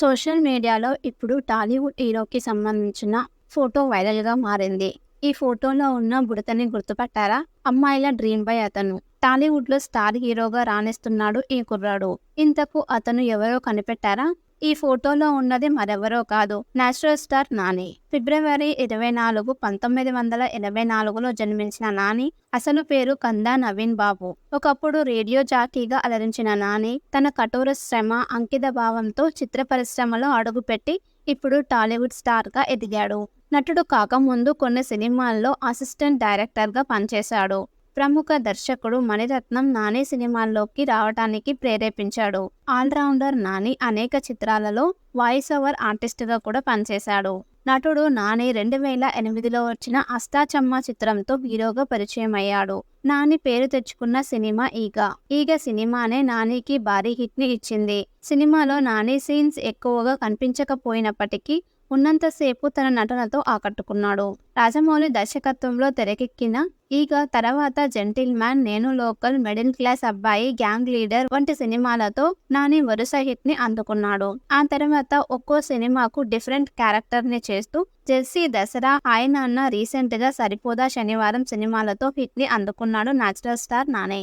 Social మీడియాలో ఇప్పుడు టాలీవుడ్ హీరోకి సంబంధించిన ఫోటో వైరల్గా మారింది. ఈ ఫోటోలో ఉన్న బుడతని గుర్తుపట్టారా? అమ్మాయిల డ్రీమ్ బై అతను. టాలీవుడ్లో స్టార్ హీరోగా రాణిస్తున్నాడు ఈ కుర్రాడు. ఇంతకు అతను ఎవరో కనిపెట్టారా? ఈ ఫోటోలో ఉన్నది మరెవరో కాదు. Natural star Nani. ఫిబ్రవరి ఇరవై నాలుగు పంతొమ్మిది వందల ఎనభై నాలుగులో జన్మించిన నాని అసలు పేరు కందా నవీన్ బాబు. ఒకప్పుడు రేడియో జాకీగా అలరించిన నాని తన కఠోర శ్రమ అంకిత భావంతో చిత్ర పరిశ్రమలో అడుగుపెట్టి ఇప్పుడు టాలీవుడ్ స్టార్గా ఎదిగాడు. నటుడు కాకముందు కొన్ని సినిమాల్లో అసిస్టెంట్ డైరెక్టర్గా పనిచేశాడు. ప్రముఖ దర్శకుడు మణిరత్నం నాని సినిమాల్లోకి రావటానికి ప్రేరేపించాడు. ఆల్రౌండర్ నాని అనేక చిత్రాలలో వాయిస్ ఓవర్ ఆర్టిస్ట్గా కూడా పనిచేశాడు. నటుడు నాని రెండు వేల ఎనిమిదిలో వచ్చిన అష్టాచమ్మ చిత్రంతో హీరోగా పరిచయం అయ్యాడు నాని పేరు తెచ్చుకున్న సినిమా ఈగ. ఈగ సినిమానే నానికి భారీ హిట్ని ఇచ్చింది. సినిమాలో నాని సీన్స్ ఎక్కువగా కనిపించకపోయినప్పటికీ ఉన్నంతసేపు తన నటనతో ఆకట్టుకున్నాడు. రాజమౌళి దర్శకత్వంలో తెరకెక్కిన ఈగ తర్వాత gentleman Nenu local middle class Abbayi gang leader వంటి సినిమాలతో నాని వరుస హిట్ని అందుకున్నాడు. ఆ తర్వాత ఒక్కో సినిమాకు డిఫరెంట్ క్యారెక్టర్ని చేస్తూ జెర్సీ దసరా ఆయన అన్న రీసెంట్గా సరిపోదా శనివారం సినిమాలతో హిట్ని అందుకున్నాడు. Natural star Nani.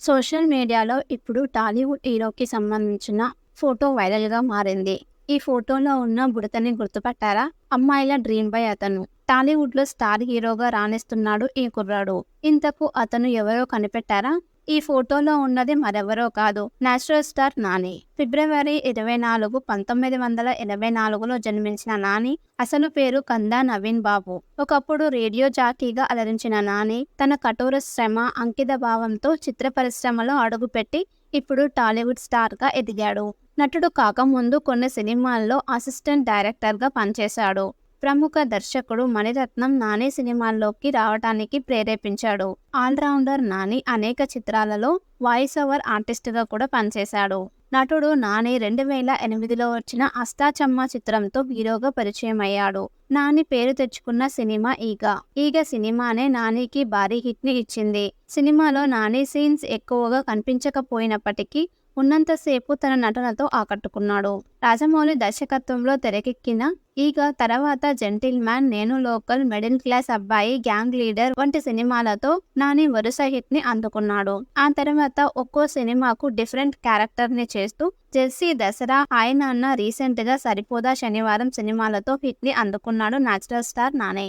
సోషల్ మీడియాలో ఇప్పుడు టాలీవుడ్ హీరోకి సంబంధించిన ఫోటో వైరల్గా మారింది. ఈ ఫోటోలో ఉన్న బుడతని గుర్తుపట్టారా? అమ్మాయిల డ్రీమ్ బై అతను. టాలీవుడ్లో స్టార్ హీరోగా రాణిస్తున్నాడు ఈ కుర్రాడు. ఇంతకు అతను ఎవరో కనిపెట్టారా? ఈ ఫోటోలో ఉన్నది మరెవరో కాదు నేచురల్ స్టార్ నాని. ఫిబ్రవరి ఇరవై నాలుగు పంతొమ్మిది వందల ఎనభై నాలుగులో జన్మించిన నాని అసలు పేరు కందా నవీన్ బాబు. ఒకప్పుడు రేడియో జాకీగా అలరించిన నాని తన కఠోర శ్రమ అంకిత భావంతో చిత్ర పరిశ్రమలో అడుగుపెట్టి ఇప్పుడు టాలీవుడ్ స్టార్గా ఎదిగాడు. నటుడు కాకముందు కొన్ని సినిమాల్లో అసిస్టెంట్ డైరెక్టర్గా పనిచేశాడు. ప్రముఖ దర్శకుడు మణిరత్నం నాని సినిమాల్లోకి రావడానికి ప్రేరేపించాడు. ఆల్రౌండర్ నాని అనేక చిత్రాలలో వాయిస్ ఓవర్ ఆర్టిస్ట్గా కూడా పనిచేశాడు. నటుడు నాని రెండు వేల ఎనిమిదిలో వచ్చిన అస్తాచమ్మ చిత్రంతో హీరోగా పరిచయం అయ్యాడు నాని పేరు తెచ్చుకున్న సినిమా ఈగ. ఈగ సినిమానే నానికి భారీ హిట్ని ఇచ్చింది. సినిమాలో నాని సీన్స్ ఎక్కువగా కనిపించకపోయినప్పటికీ ఉన్నంతసేపు తన నటనతో ఆకట్టుకున్నాడు. రాజమౌళి దర్శకత్వంలో తెరకెక్కిన ఈగ తర్వాత gentleman Nenu local middle class Abbayi gang leader వంటి సినిమాలతో నాని వరుస హిట్ని అందుకున్నాడు. ఆ తర్వాత ఒక్కో సినిమాకు డిఫరెంట్ క్యారెక్టర్ని చేస్తూ జెర్సీ దసరా ఆయన అన్న రీసెంట్గా సరిపోదా శనివారం సినిమాలతో హిట్ని అందుకున్నాడు న్యాచురల్ స్టార్ నాని.